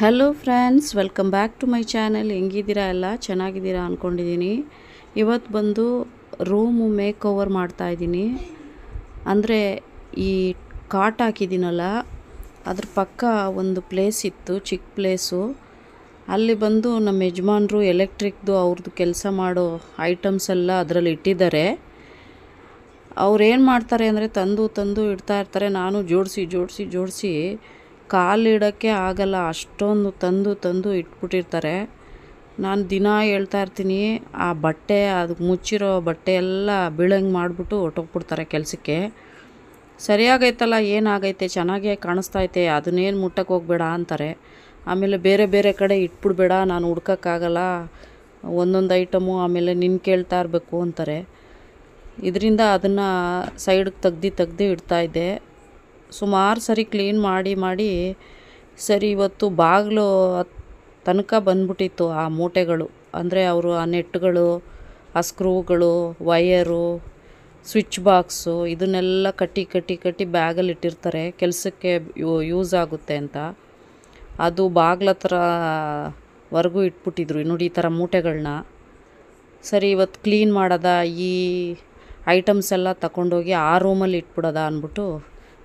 Hello friends welcome back to my channel ಹೆಂಗಿದ್ದೀರಾ ಎಲ್ಲ? ಚೆನ್ನಾಗಿದ್ದೀರಾ ಅಂದ್ಕೊಂಡಿದ್ದೀನಿ ಇವತ್ತು ಬಂದು ರೂಮು ಮೇಕ್ ಓವರ್ ಮಾಡ್ತಾಯಿದ್ದೀನಿ ಅಂದರೆ ಈ ಕಾಟ್ ಹಾಕಿದ್ದೀನಲ್ಲ, ಅದ್ರ ಪಕ್ಕ ಒಂದು ಪ್ಲೇಸ್ ಇತ್ತು, ಚಿಕ್ಕ ಪ್ಲೇಸು ಅಲ್ಲಿ ಬಂದು ನಮ್ಮ ಯಜಮಾನ್ರು ಎಲೆಕ್ಟ್ರಿಕ್ದು ಅವ್ರದ್ದು ಕೆಲಸ ಮಾಡೋ ಐಟಮ್ಸ್ ಎಲ್ಲ ಅದರಲ್ಲಿ ಇಟ್ಟಿದ್ದಾರೆ. ಅವ್ರು ಏನು ಮಾಡ್ತಾರೆ ಅಂದರೆ ತಂದು ತಂದು ಇಡ್ತಾ ಇರ್ತಾರೆ. ನಾನು ಜೋಡಿಸಿ ಜೋಡಿಸಿ ಜೋಡಿಸಿ ಕಾಲಿಡೋಕ್ಕೆ ಆಗಲ್ಲ, ಅಷ್ಟೊಂದು ತಂದು ತಂದು ಇಟ್ಬಿಟ್ಟಿರ್ತಾರೆ. ನಾನು ದಿನ ಹೇಳ್ತಾ ಇರ್ತೀನಿ, ಆ ಬಟ್ಟೆ, ಅದು ಮುಚ್ಚಿರೋ ಬಟ್ಟೆ ಎಲ್ಲ ಬೀಳಂಗೆ ಮಾಡಿಬಿಟ್ಟು ಹೊಟ್ಟೋಗ್ಬಿಡ್ತಾರೆ ಕೆಲಸಕ್ಕೆ. ಸರಿಯಾಗೈತಲ್ಲ, ಏನಾಗೈತೆ, ಚೆನ್ನಾಗೇ ಕಾಣಿಸ್ತೈತೆ ಅದನ್ನೇನು ಮುಟ್ಟಕ್ಕೆ ಹೋಗ್ಬೇಡ ಅಂತಾರೆ. ಆಮೇಲೆ ಬೇರೆ ಬೇರೆ ಕಡೆ ಇಟ್ಬಿಡ್ಬೇಡ, ನಾನು ಹುಡ್ಕೋಕ್ಕಾಗಲ್ಲ, ಒಂದೊಂದು ಐಟಮು ಆಮೇಲೆ ನಿನ್ನ ಕೇಳ್ತಾ ಇರಬೇಕು ಅಂತಾರೆ. ಇದರಿಂದ ಅದನ್ನು ಸೈಡ್ಗೆ ತೆಗ್ದು ತೆಗ್ದು ಇಡ್ತಾಯಿದ್ದೆ ಸುಮಾರು ಸರಿ ಕ್ಲೀನ್ ಮಾಡಿ ಮಾಡಿ ಸರಿ ಇವತ್ತು ಬಾಗಿಲು ತನಕ ಬಂದ್ಬಿಟ್ಟಿತ್ತು ಆ ಮೂಟೆಗಳು. ಅಂದರೆ ಅವರು ಆ ನೆಟ್ಗಳು, ಆ ಸ್ಕ್ರೂಗಳು ವಯರು ಸ್ವಿಚ್ ಬಾಕ್ಸು ಇದನ್ನೆಲ್ಲ ಕಟ್ಟಿ ಕಟ್ಟಿ ಕಟ್ಟಿ ಬ್ಯಾಗಲ್ಲಿ ಇಟ್ಟಿರ್ತಾರೆ. ಕೆಲಸಕ್ಕೆ ಯೂಸ್ ಆಗುತ್ತೆ ಅಂತ. ಅದು ಬಾಗ್ಲ ಹತ್ರ ವರೆಗೂ ಇಟ್ಬಿಟ್ಟಿದ್ರು ನೋಡಿ ಈ ಥರ ಮೂಟೆಗಳನ್ನ ಸರಿ ಇವತ್ತು ಕ್ಲೀನ್ ಮಾಡೋದ, ಈ ಐಟಮ್ಸ್ ಎಲ್ಲ ತಗೊಂಡೋಗಿ ಆ ರೂಮಲ್ಲಿ ಇಟ್ಬಿಡೋದ ಅಂದ್ಬಿಟ್ಟು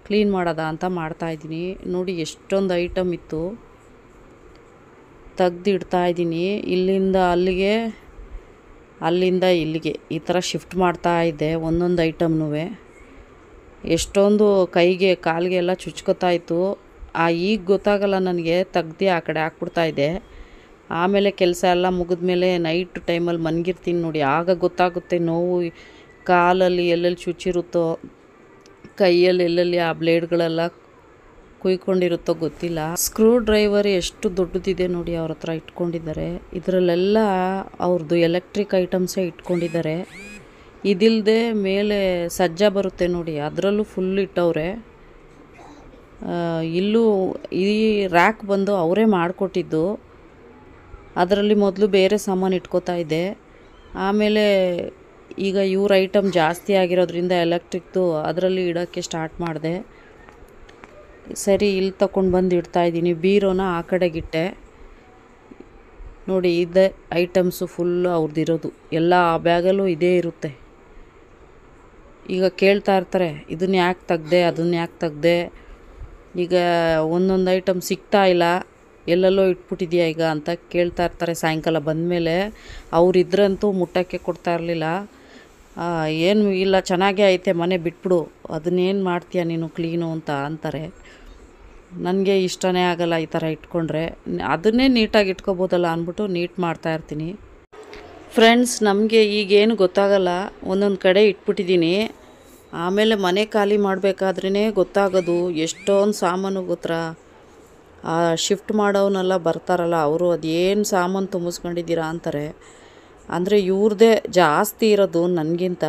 ಕ್ಲೀನ್ ಮಾಡೋದ ಅಂತ ಮಾಡ್ತಾಯಿದ್ದೀನಿ ನೋಡಿ ಎಷ್ಟೊಂದು ಐಟಮ್ ಇತ್ತು. ತೆಗ್ದು ಇಡ್ತಾಯಿದ್ದೀನಿ ಇಲ್ಲಿಂದ ಅಲ್ಲಿಗೆ, ಅಲ್ಲಿಂದ ಇಲ್ಲಿಗೆ ಈ ಥರ ಶಿಫ್ಟ್ ಮಾಡ್ತಾ ಇದ್ದೆ ಒಂದೊಂದು ಐಟಮ್ನೂ. ಎಷ್ಟೊಂದು ಕೈಗೆ, ಕಾಲಿಗೆ ಎಲ್ಲ ಇತ್ತು. ಆ ಈಗ ಗೊತ್ತಾಗಲ್ಲ ನನಗೆ, ತೆಗ್ದು ಆ ಕಡೆ ಹಾಕ್ಬಿಡ್ತಾ ಇದ್ದೆ. ಆಮೇಲೆ ಕೆಲಸ ಎಲ್ಲ ಮುಗಿದ್ಮೇಲೆ ನೈಟ್ ಟೈಮಲ್ಲಿ ಮನ್ಗಿರ್ತೀನಿ ನೋಡಿ. ಆಗ ಗೊತ್ತಾಗುತ್ತೆ ನೋವು ಕಾಲಲ್ಲಿ ಎಲ್ಲೆಲ್ಲಿ ಚುಚ್ಚಿರುತ್ತೋ. ಕೈಯಲ್ಲಿ ಎಲ್ಲೆಲ್ಲಿ ಆ ಬ್ಲೇಡ್ಗಳೆಲ್ಲ ಕುಯ್ಕೊಂಡಿರುತ್ತೋ ಗೊತ್ತಿಲ್ಲ. ಸ್ಕ್ರೂ ಡ್ರೈವರ್ ಎಷ್ಟು ದೊಡ್ಡದಿದೆ ನೋಡಿ ಅವ್ರ ಹತ್ರ ಇಟ್ಕೊಂಡಿದ್ದಾರೆ. ಇದರಲ್ಲೆಲ್ಲ ಅವ್ರದ್ದು ಎಲೆಕ್ಟ್ರಿಕ್ ಐಟಮ್ಸೇ ಇಟ್ಕೊಂಡಿದ್ದಾರೆ. ಇದಿಲ್ಲದೆ ಮೇಲೆ ಸಜ್ಜ ಬರುತ್ತೆ ನೋಡಿ, ಅದರಲ್ಲೂ ಫುಲ್ ಇಟ್ಟವ್ರೆ. ಇಲ್ಲೂ ಈ ರ್ಯಾಕ್ ಬಂದು ಅವರೇ ಮಾಡಿಕೊಟ್ಟಿದ್ದು. ಅದರಲ್ಲಿ ಮೊದಲು ಬೇರೆ ಸಾಮಾನು ಇಟ್ಕೋತಾ ಇದ್ದೆ. ಆಮೇಲೆ ಈಗ ಇವ್ರ ಐಟಮ್ ಜಾಸ್ತಿ ಆಗಿರೋದ್ರಿಂದ ಎಲೆಕ್ಟ್ರಿಕ್ದು ಅದರಲ್ಲಿ ಇಡೋಕ್ಕೆ ಸ್ಟಾರ್ಟ್ ಮಾಡಿದೆ. ಸರಿ, ಇಲ್ಲಿ ತಗೊಂಡು ಬಂದು ಇಡ್ತಾಯಿದ್ದೀನಿ ಬೀರೋನ ಆ ಕಡೆಗಿಟ್ಟೆ ನೋಡಿ, ಇದೇ ಐಟಮ್ಸು ಫುಲ್ಲು ಅವ್ರದ್ದಿರೋದು ಎಲ್ಲ ಆ ಬ್ಯಾಗಲ್ಲೂ ಇದೇ ಇರುತ್ತೆ. ಈಗ ಕೇಳ್ತಾ ಇರ್ತಾರೆ ಇದನ್ನ ಯಾಕೆ ತೆಗ್ದೆ? ಅದನ್ನ ಯಾಕೆ ತೆಗ್ದೆ? ಈಗ ಒಂದೊಂದು ಐಟಮ್ ಸಿಗ್ತಾ ಇಲ್ಲ. ಎಲ್ಲೆಲ್ಲೋ ಇಟ್ಬಿಟ್ಟಿದ್ಯಾ ಈಗ ಅಂತ ಕೇಳ್ತಾ ಇರ್ತಾರೆ ಸಾಯಂಕಾಲ ಬಂದಮೇಲೆ. ಅವರಿದ್ರಂತೂ ಮುಟ್ಟಕ್ಕೆ ಕೊಡ್ತಾ ಇರಲಿಲ್ಲ. ಏನು ಇಲ್ಲ, ಚೆನ್ನಾಗೇ ಐತೆ, ಮನೆ ಬಿಟ್ಬಿಡು. ಅದನ್ನೇನು ಮಾಡ್ತೀಯ ನೀನು ಕ್ಲೀನು ಅಂತ ಅಂತಾರೆ. ನನಗೆ ಇಷ್ಟನೇ ಆಗಲ್ಲ ಈ ಥರ ಇಟ್ಕೊಂಡ್ರೆ. ಅದನ್ನೇ ನೀಟಾಗಿ ಇಟ್ಕೋಬೋದಲ್ಲ ಅಂದ್ಬಿಟ್ಟು ನೀಟ್ ಮಾಡ್ತಾ ಇರ್ತೀನಿ. ಫ್ರೆಂಡ್ಸ್ ನಮಗೆ ಈಗೇನು ಗೊತ್ತಾಗಲ್ಲ. ಒಂದೊಂದು ಕಡೆ ಇಟ್ಬಿಟ್ಟಿದ್ದೀನಿ ಆಮೇಲೆ ಮನೆ ಖಾಲಿ ಮಾಡಬೇಕಾದ್ರೇ ಗೊತ್ತಾಗೋದು, ಎಷ್ಟೊಂದು ಸಾಮಾನು ಗೊತ್ತಾ? ಆ ಶಿಫ್ಟ್ ಮಾಡೋವನ್ನೆಲ್ಲ ಬರ್ತಾರಲ್ಲ, ಅವರು ಅದೇನು ಸಾಮಾನು ತುಂಬಿಸ್ಕೊಂಡಿದ್ದೀರಾ ಅಂತಾರೆ. ಅಂದರೆ ಇವ್ರದ್ದೇ ಜಾಸ್ತಿ ಇರೋದು ನನಗಿಂತ.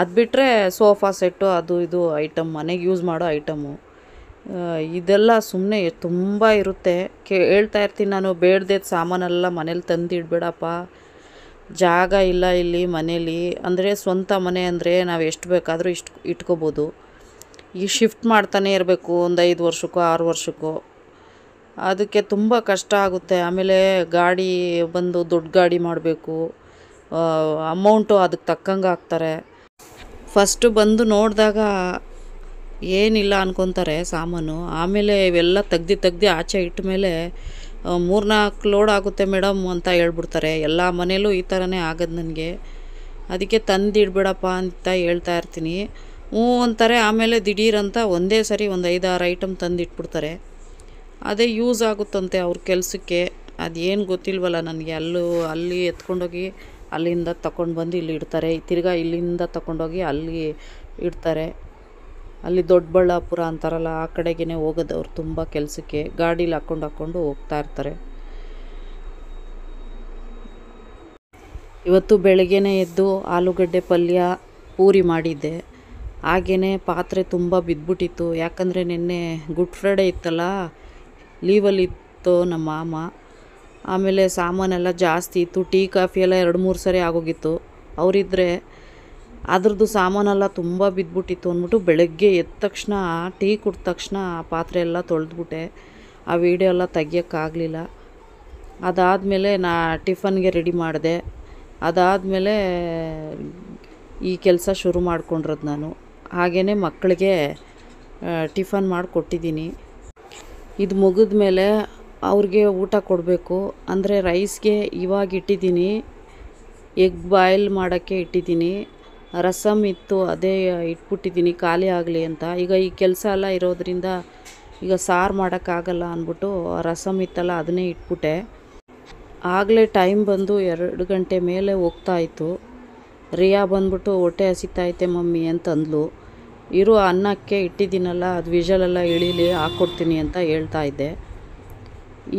ಅದು ಬಿಟ್ಟರೆ ಸೋಫಾ ಸೆಟ್ಟು, ಅದು ಇದು ಐಟಮ್, ಮನೆಗೆ ಯೂಸ್ ಮಾಡೋ ಐಟಮು. ಇದೆಲ್ಲ ಸುಮ್ಮನೆ ತುಂಬ ಇರುತ್ತೆ. ಕೇ, ಹೇಳ್ತಾ ಇರ್ತೀನಿ ನಾನು ಬೇಡ್ದೇದು ಸಾಮಾನೆಲ್ಲ ಮನೇಲಿ ತಂದು ಇಡಬೇಡಪ್ಪ ಜಾಗ ಇಲ್ಲ ಇಲ್ಲಿ ಮನೇಲಿ. ಅಂದರೆ ಸ್ವಂತ ಮನೆ ಅಂದರೆ ನಾವು ಎಷ್ಟು ಬೇಕಾದರೂ ಇಷ್ಟು, ಇಟ್ಕೋಬೋದು. ಈ ಶಿಫ್ಟ್ ಮಾಡ್ತಾನೆ ಇರಬೇಕು ಒಂದು ಐದು ವರ್ಷಕ್ಕೋ, ಆರು ವರ್ಷಕ್ಕೋ. ಅದಕ್ಕೆ ತುಂಬ ಕಷ್ಟ ಆಗುತ್ತೆ. ಆಮೇಲೆ ಗಾಡಿ ಬಂದು ದೊಡ್ಡ ಗಾಡಿ ಮಾಡಬೇಕು. ಅಮೌಂಟು ಅದಕ್ಕೆ ತಕ್ಕಂಗೆ ಹಾಕ್ತಾರೆ. ಫಸ್ಟು ಬಂದು ನೋಡಿದಾಗ ಏನಿಲ್ಲ ಅನ್ಕೊತಾರೆ ಸಾಮಾನು. ಆಮೇಲೆ ಇವೆಲ್ಲ ತೆಗ್ದು ತೆಗ್ದು ಆಚೆ ಇಟ್ಟ ಮೇಲೆ ಮೂರ್ನಾಲ್ಕು ಲೋಡ್ ಆಗುತ್ತೆ ಮೇಡಮ್ ಅಂತ ಹೇಳ್ಬಿಡ್ತಾರೆ. ಎಲ್ಲ ಮನೇಲೂ ಈ ಥರನೇ ಆಗೋದು ನನಗೆ. ಅದಕ್ಕೆ ತಂದಿಡ್ಬೇಡಪ್ಪ ಅಂತ ಹೇಳ್ತಾ ಇರ್ತೀನಿ. ಹ್ಞೂ ಅಂತಾರೆ. ಆಮೇಲೆ ದಿಢೀರಂತ ಒಂದೇ ಸರಿ ಒಂದು ಐದಾರು ಐಟಮ್ ತಂದು ಇಟ್ಬಿಡ್ತಾರೆ. ಅದೇ ಯೂಸ್ ಆಗುತ್ತಂತೆ ಅವ್ರ ಕೆಲಸಕ್ಕೆ. ಅದೇನು ಗೊತ್ತಿಲ್ವಲ್ಲ ನನಗೆ, ಅಲ್ಲೂ ಅಲ್ಲಿ ಎತ್ಕೊಂಡೋಗಿ ಅಲ್ಲಿಂದ ತಗೊಂಡು ಬಂದು ಇಲ್ಲಿ ಇಡ್ತಾರೆ. ತಿರ್ಗಾ ಇಲ್ಲಿಂದ ತಗೊಂಡೋಗಿ ಅಲ್ಲಿ ಇಡ್ತಾರೆ. ಅಲ್ಲಿ ದೊಡ್ಡಬಳ್ಳಾಪುರ ಅಂತಾರಲ್ಲ, ಆ ಕಡೆಗೇ ಹೋಗೋದು ಅವ್ರು ತುಂಬ ಕೆಲಸಕ್ಕೆ. ಗಾಡೀಲಿ ಹಾಕ್ಕೊಂಡು ಹಾಕ್ಕೊಂಡು ಹೋಗ್ತಾ ಇರ್ತಾರೆ. ಇವತ್ತು ಬೆಳಗ್ಗೆನೇ ಎದ್ದು ಆಲೂಗಡ್ಡೆ ಪಲ್ಯ ಪೂರಿ ಮಾಡಿದ್ದೆ. ಹಾಗೇ ಪಾತ್ರೆ ತುಂಬ ಬಿದ್ದುಬಿಟ್ಟಿತ್ತು. ಯಾಕಂದರೆ ನಿನ್ನೆ ಗುಡ್ ಫ್ರೈಡೇ ಇತ್ತಲ್ಲ ಲೀವಲ್ಲಿತ್ತು ನಮ್ಮ ಮಾಮ. ಆಮೇಲೆ ಸಾಮಾನೆಲ್ಲ ಜಾಸ್ತಿ, ಇತ್ತು, ಟೀ, ಕಾಫಿ ಎಲ್ಲ ಎರಡು ಮೂರು ಸರಿ ಆಗೋಗಿತ್ತು. ಅವರಿದ್ದರೆ ಅದ್ರದ್ದು ಸಾಮಾನೆಲ್ಲ ತುಂಬ ಬಿದ್ದುಬಿಟ್ಟಿತ್ತು ಅಂದ್ಬಿಟ್ಟು ಬೆಳಗ್ಗೆ ಎದ್ದ ತಕ್ಷಣ, ಟೀ ಕುಡ್ದ ತಕ್ಷಣ ಆ ಪಾತ್ರೆ ಎಲ್ಲ ತೊಳೆದ್ಬಿಟ್ಟೆ. ಆ ವಿಡಿಯೋ ಎಲ್ಲ ತೆಗಿಯೋಕ್ಕಾಗಲಿಲ್ಲ. ಅದಾದಮೇಲೆ ನಾ ಟಿಫನ್ಗೆ ರೆಡಿ ಮಾಡಿದೆ. ಅದಾದಮೇಲೆ ಈ ಕೆಲಸ ಶುರು ಮಾಡ್ಕೊಂಡಿರೋದು ನಾನು. ಹಾಗೆಯೇ ಮಕ್ಕಳಿಗೆ ಟಿಫನ್ ಮಾಡಿ ಕೊಟ್ಟಿದ್ದೀನಿ ಇದು ಮುಗಿದ ಮೇಲೆ ಅವ್ರಿಗೆ ಊಟ ಕೊಡಬೇಕು. ಅಂದರೆ ರೈಸ್ಗೆ ಇವಾಗ ಇಟ್ಟಿದ್ದೀನಿ. ಎಗ್ ಬಾಯ್ಲ್ ಮಾಡೋಕ್ಕೆ ಇಟ್ಟಿದ್ದೀನಿ. ರಸಮ್ ಇತ್ತು, ಅದೇ ಇಟ್ಬಿಟ್ಟಿದ್ದೀನಿ. ಖಾಲಿ ಆಗಲಿ ಅಂತ. ಈಗ ಈ ಕೆಲಸ ಎಲ್ಲ ಇರೋದರಿಂದ ಈಗ ಸಾರು ಮಾಡೋಕ್ಕಾಗಲ್ಲ ಅಂದ್ಬಿಟ್ಟು ರಸಮ್ ಇತ್ತಲ್ಲ, ಅದನ್ನೇ ಇಟ್ಬಿಟ್ಟೆ. ಆಗಲೇ ಟೈಮ್ ಬಂದು ಎರಡು ಗಂಟೆ ಮೇಲೆ ಹೋಗ್ತಾಯಿತ್ತು ರಿಯಾ ಬಂದ್ಬಿಟ್ಟು ಹೊಟ್ಟೆ ಹಸಿತೈತೆ ಮಮ್ಮಿ ಅಂತಂದ್ಲು. ಇರು ಅನ್ನಕ್ಕೆ ಇಟ್ಟಿದ್ದೀನಲ್ಲ, ಅದು ವಿಷಲೆಲ್ಲ ಇಳೀಲಿ ಹಾಕ್ಕೊಡ್ತೀನಿ ಅಂತ ಹೇಳ್ತಾ ಇದ್ದೆ.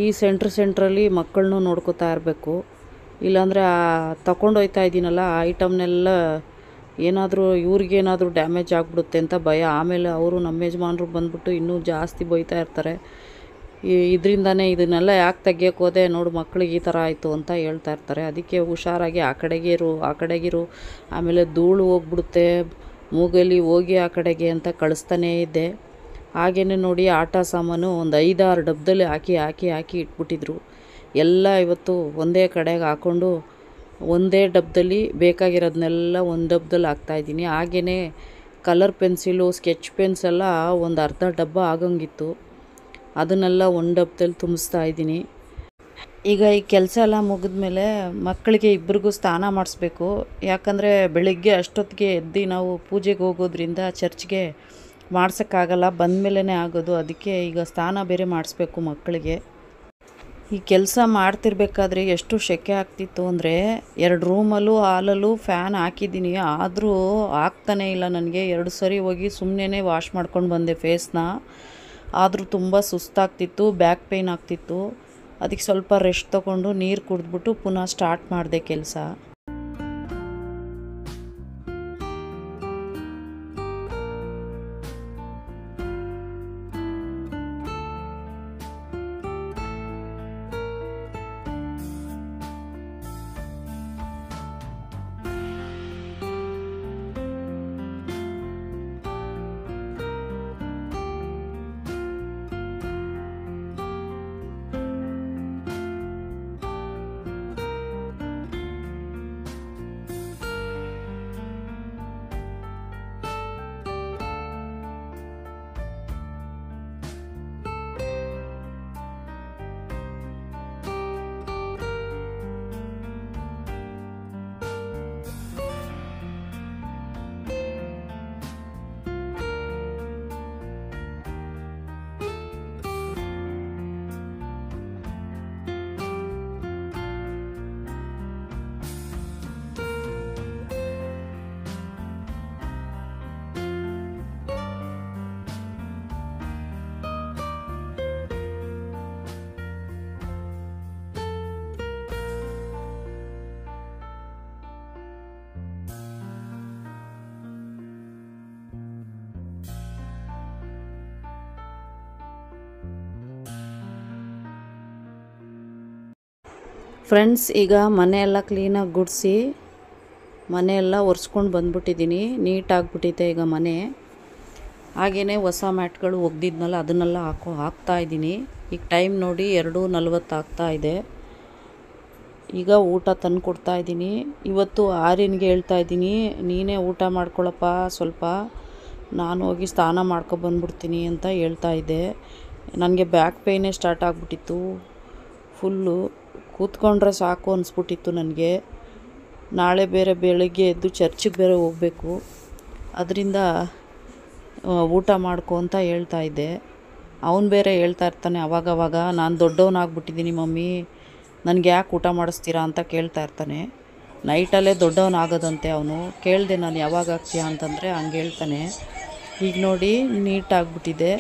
ಈ ಸೆಂಟ್ರ್ ಸೆಂಟ್ರಲ್ಲಿ ಮಕ್ಕಳನ್ನೂ ನೋಡ್ಕೋತಾ ಇರಬೇಕು. ಇಲ್ಲಾಂದರೆ ತಗೊಂಡು ಹೋಗ್ತಾ ಇದ್ದೀನಲ್ಲ, ಆ ಐಟಮ್ನೆಲ್ಲ ಏನಾದರೂ ಇವ್ರಿಗೇನಾದರೂ ಡ್ಯಾಮೇಜ್ ಆಗಿಬಿಡುತ್ತೆ ಅಂತ ಭಯ. ಆಮೇಲೆ ಅವರು ನಮ್ಮ ಯಜಮಾನರು ಬಂದ್ಬಿಟ್ಟು ಇನ್ನೂ ಜಾಸ್ತಿ ಬೈತಾ ಇರ್ತಾರೆ. ಇದರಿಂದನೇ ಇದನ್ನೆಲ್ಲ ಯಾಕೆ ತೆಗಿಯೋಕೆ ಹೋದೆ, ನೋಡು ಮಕ್ಕಳಿಗೆ ಈ ಥರ ಆಯಿತು ಅಂತ ಹೇಳ್ತಾ ಇರ್ತಾರೆ. ಅದಕ್ಕೆ ಹುಷಾರಾಗಿ ಆ ಇರು, ಆ ಕಡೆಗಿರು ಆಮೇಲೆ ಧೂಳು ಹೋಗ್ಬಿಡುತ್ತೆ. ಮೂಗಲ್ಲಿ ಹೋಗಿ ಆ ಕಡೆಗೆ ಅಂತ ಕಳಿಸ್ತಾನೇ ಇದ್ದೆ. ಹಾಗೆಯೇ ನೋಡಿ ಆಟ ಸಾಮಾನು ಒಂದು ಐದಾರು ಡಬ್ಬದಲ್ಲಿ ಹಾಕಿ ಹಾಕಿ ಹಾಕಿ ಇಟ್ಬಿಟ್ಟಿದ್ರು. ಎಲ್ಲ ಇವತ್ತು ಒಂದೇ ಕಡೆಗೆ ಹಾಕ್ಕೊಂಡು ಒಂದೇ ಡಬ್ಬದಲ್ಲಿ ಬೇಕಾಗಿರೋದನ್ನೆಲ್ಲ ಒಂದು ಡಬ್ಬದಲ್ಲಿ ಹಾಕ್ತಾಯಿದ್ದೀನಿ ಹಾಗೆಯೇ ಕಲರ್ ಪೆನ್ಸಿಲು, ಸ್ಕೆಚ್ ಪೆನ್ಸ್ ಎಲ್ಲ ಒಂದು ಅರ್ಧ ಡಬ್ಬ ಆಗಂಗಿತ್ತು. ಅದನ್ನೆಲ್ಲ ಒಂದು ಡಬ್ಬದಲ್ಲಿ ತುಂಬಿಸ್ತಾ ಇದ್ದೀನಿ. ಈಗ ಈ ಕೆಲಸ ಎಲ್ಲ ಮುಗಿದ್ಮೇಲೆ ಮಕ್ಕಳಿಗೆ ಇಬ್ಬರಿಗೂ ಸ್ನಾನ ಮಾಡಿಸ್ಬೇಕು. ಯಾಕಂದರೆ ಬೆಳಿಗ್ಗೆ ಅಷ್ಟೊತ್ತಿಗೆ ಎದ್ದು ನಾವು ಪೂಜೆಗೆ ಹೋಗೋದ್ರಿಂದ ಚರ್ಚ್ಗೆ ಮಾಡ್ಸೋಕ್ಕಾಗಲ್ಲ ಬಂದಮೇಲೆ ಆಗೋದು. ಅದಕ್ಕೆ ಈಗ ಸ್ನಾನ ಬೇರೆ ಮಾಡಿಸ್ಬೇಕು ಮಕ್ಕಳಿಗೆ. ಈ ಕೆಲಸ ಮಾಡ್ತಿರ್ಬೇಕಾದ್ರೆ ಎಷ್ಟು ಸೆಕೆ ಆಗ್ತಿತ್ತು ಅಂದರೆ ಎರಡು ರೂಮಲ್ಲೂ, ಹಾಲಲ್ಲೂ ಫ್ಯಾನ್ ಹಾಕಿದ್ದೀನಿ. ಆದರೂ ಆಗ್ತಾನೇ ಇಲ್ಲ ನನಗೆ. ಎರಡು ಸರಿ ಹೋಗಿ ಸುಮ್ಮನೆ ವಾಶ್ ಮಾಡ್ಕೊಂಡು ಬಂದೆ ಫೇಸ್ನ. ಆದರೂ ತುಂಬ ಸುಸ್ತಾಗ್ತಿತ್ತು, ಬ್ಯಾಕ್ ಪೇಯ್ನ್ ಆಗ್ತಿತ್ತು. ಅದಕ್ಕೆ ಸ್ವಲ್ಪ ರೆಸ್ಟ್ ತೊಗೊಂಡು ನೀರು ಕುಡಿದ್ಬಿಟ್ಟು ಪುನಃ ಸ್ಟಾರ್ಟ್ ಮಾಡಿದೆ ಕೆಲಸ. ಫ್ರೆಂಡ್ಸ್ ಈಗ ಮನೆಯೆಲ್ಲ ಕ್ಲೀನಾಗಿ ಗುಡಿಸಿ, ಮನೆಯೆಲ್ಲ ಒರೆಸ್ಕೊಂಡು ಬಂದ್ಬಿಟ್ಟಿದ್ದೀನಿ ನೀಟಾಗಿಬಿಟ್ಟಿದೆ ಈಗ ಮನೆ. ಹಾಗೆಯೇ ಹೊಸ ಮ್ಯಾಟ್ಗಳು ಒಗ್ದಿದ್ನಲ್ಲ, ಅದನ್ನೆಲ್ಲ ಹಾಕೋ, ಹಾಕ್ತಾ ಇದ್ದೀನಿ ಈಗ ಟೈಮ್ ನೋಡಿ ಎರಡು ನಲ್ವತ್ತು ಇದೆ. ಈಗ ಊಟ ತಂದು ಕೊಡ್ತಾ ಇದ್ದೀನಿ ಇವತ್ತು ಆರ್ಯನ್ಗೆ ಹೇಳ್ತಾ ಇದ್ದೀನಿ ನೀನೇ ಊಟ ಮಾಡ್ಕೊಳಪ್ಪ ಸ್ವಲ್ಪ. ನಾನು ಹೋಗಿ ಸ್ನಾನ ಮಾಡ್ಕೊ ಬಂದ್ಬಿಡ್ತೀನಿ ಅಂತ ಹೇಳ್ತಾ ಇದ್ದೆ. ನನಗೆ ಬ್ಯಾಕ್ ಪೇಯ್ನೇ ಸ್ಟಾರ್ಟ್ ಆಗಿಬಿಟ್ಟಿತ್ತು. ಫುಲ್ಲು ಕೂತ್ಕೊಂಡ್ರೆ ಸಾಕು ಅನಿಸ್ಬಿಟ್ಟಿತ್ತು ನನಗೆ. ನಾಳೆ ಬೇರೆ ಬೆಳಗ್ಗೆ ಎದ್ದು ಚರ್ಚಿಗೆ ಬೇರೆ ಹೋಗಬೇಕು. ಅದರಿಂದ ಊಟ ಮಾಡ್ಕೊ ಅಂತ ಹೇಳ್ತಾ ಇದ್ದೆ. ಅವನು ಬೇರೆ ಹೇಳ್ತಾ ಇರ್ತಾನೆ ಅವಾಗವಾಗ. ನಾನು ದೊಡ್ಡವನಾಗ್ಬಿಟ್ಟಿದ್ದೀನಿ ಮಮ್ಮಿ. ನನಗೆ ಯಾಕೆ ಊಟ ಮಾಡಿಸ್ತೀರಾ ಅಂತ ಕೇಳ್ತಾ ಇರ್ತಾನೆ. ನೈಟಲ್ಲೇ ದೊಡ್ಡವನಾಗೋದಂತೆ ಅವನು. ಕೇಳಿದೆ ನಾನು ಯಾವಾಗ ಆಗ್ತೀಯಾ ಅಂತಂದರೆ ಹಂಗೆ ಹೇಳ್ತಾನೆ. ಈಗ ನೋಡಿ ನೀಟಾಗ್ಬಿಟ್ಟಿದೆ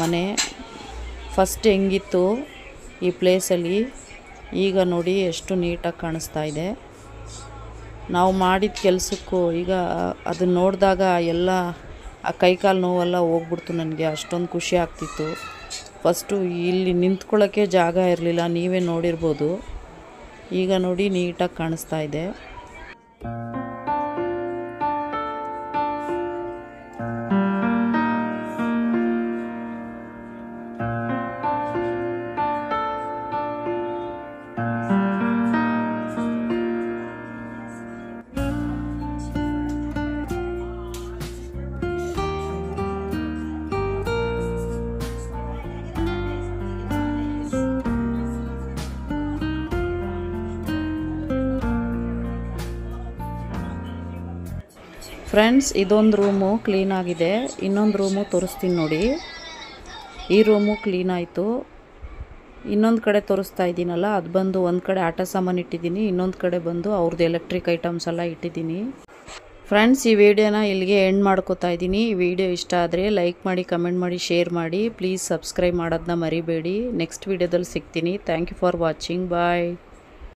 ಮನೆ. ಫಸ್ಟ್ ಹೆಂಗಿತ್ತು ಈ ಪ್ಲೇಸಲ್ಲಿ ಈಗ ನೋಡಿ ಎಷ್ಟು ನೀಟಾಗಿ ಕಾಣಿಸ್ತಾ ಇದೆ. ನಾವು ಮಾಡಿದ ಕೆಲಸಕ್ಕೂ ಈಗ ಅದನ್ನು ನೋಡಿದಾಗ ಎಲ್ಲ, ಆ ಕೈಕಾಲು ನೋವೆಲ್ಲ ಹೋಗ್ಬಿಡ್ತು ನನಗೆ. ಅಷ್ಟೊಂದು ಖುಷಿ ಆಗ್ತಿತ್ತು. ಫಸ್ಟು ಇಲ್ಲಿ ನಿಂತ್ಕೊಳ್ಳೋಕ್ಕೆ ಜಾಗ ಇರಲಿಲ್ಲ, ನೀವೇ ನೋಡಿರ್ಬೋದು. ಈಗ ನೋಡಿ ನೀಟಾಗಿ ಕಾಣಿಸ್ತಾ ಇದೆ. ಫ್ರೆಂಡ್ಸ್, ಇದೊಂದು ರೂಮು ಕ್ಲೀನ್ ಆಗಿದೆ. ಇನ್ನೊಂದು ರೂಮು ತೋರಿಸ್ತೀನಿ ನೋಡಿ. ಈ ರೂಮು ಕ್ಲೀನ್ ಆಯಿತು. ಇನ್ನೊಂದು ಕಡೆ ತೋರಿಸ್ತಾ ಇದ್ದೀನಲ್ಲ, ಅದು ಬಂದು ಒಂದು ಕಡೆ ಆಟ ಸಾಮಾನು ಇಟ್ಟಿದ್ದೀನಿ, ಇನ್ನೊಂದು ಕಡೆ ಬಂದು ಅವ್ರದ್ದು ಎಲೆಕ್ಟ್ರಿಕ್ ಐಟಮ್ಸ್ ಎಲ್ಲ ಇಟ್ಟಿದ್ದೀನಿ. ಫ್ರೆಂಡ್ಸ್, ಈ ವಿಡಿಯೋನ ಇಲ್ಲಿಗೆ ಎಂಡ್ ಮಾಡ್ಕೋತಾ ಇದ್ದೀನಿ. ಈ ವಿಡಿಯೋ ಇಷ್ಟ ಆದರೆ ಲೈಕ್ ಮಾಡಿ, ಕಮೆಂಟ್ ಮಾಡಿ, ಶೇರ್ ಮಾಡಿ. ಪ್ಲೀಸ್ ಸಬ್ಸ್ಕ್ರೈಬ್ ಮಾಡೋದನ್ನ ಮರಿಬೇಡಿ. ನೆಕ್ಸ್ಟ್ ವಿಡಿಯೋದಲ್ಲಿ ಸಿಗ್ತೀನಿ. Thank you for watching. Bye.